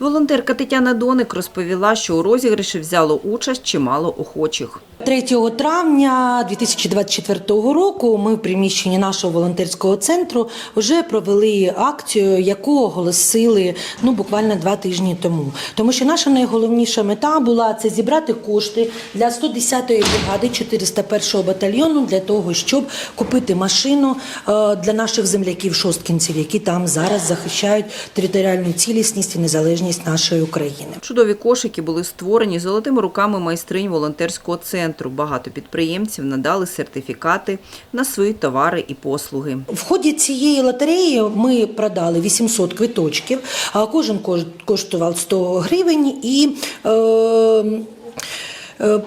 Волонтерка Тетяна Доник розповіла, що у розіграші взяло участь чимало охочих. 3 травня 2024 року ми в приміщенні нашого волонтерського центру вже провели акцію, яку оголосили ну буквально два тижні тому. Тому що наша найголовніша мета була це зібрати кошти для 110-ї бригади 401-го батальйону для того, щоб купити машину е, для наших земляків шосткінців, які там зараз захищають територіальну цілісність і незалежність нашої України. Чудові кошики були створені золотими руками майстринь волонтерського центру. Багато підприємців надали сертифікати на свої товари і послуги. В ході цієї лотереї ми продали 800 квиточків, а кожен кош- коштував 100 гривень і. Е,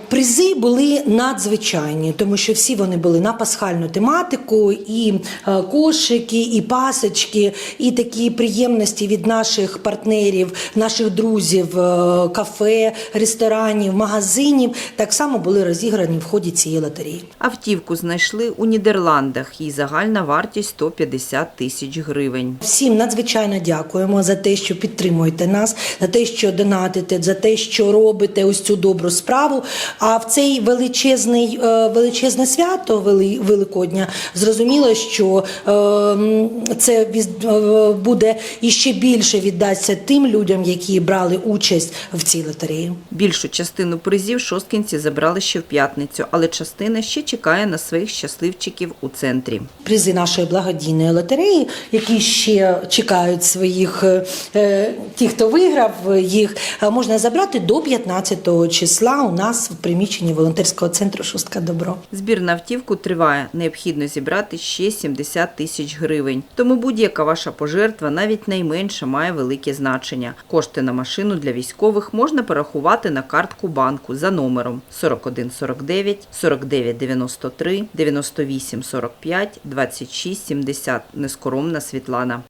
Призи були надзвичайні, тому що всі вони були на пасхальну тематику, і е, кошики, і пасочки, і такі приємності від наших партнерів, наших друзів, е, кафе, ресторанів, магазинів так само були розіграні в ході цієї лотереї. Автівку знайшли у Нідерландах. Її загальна вартість 150 тисяч гривень. Всім надзвичайно дякуємо за те, що підтримуєте нас, за те, що донатите, за те, що робите ось цю добру справу. А в цей величезний е, величезне свято Вели- Великодня зрозуміло, що е, це е, буде іще більше віддасться тим людям, які брали участь в цій лотереї. Більшу частину призів шосткінці забрали ще в п'ятницю, але частина ще чекає на своїх щасливчиків у центрі. призи нашої благодійної лотереї, які ще чекають своїх е, ті, хто виграв їх, можна забрати до 15 числа у нас в приміщенні волонтерського центру Шустка Добро. Збір на автівку триває. Необхідно зібрати ще 70 тисяч гривень. Тому будь-яка ваша пожертва, навіть найменша, має велике значення. Кошти на машину для військових можна перерахувати на картку банку за номером 4149 4993 9845 2670. Нескоромна Світлана.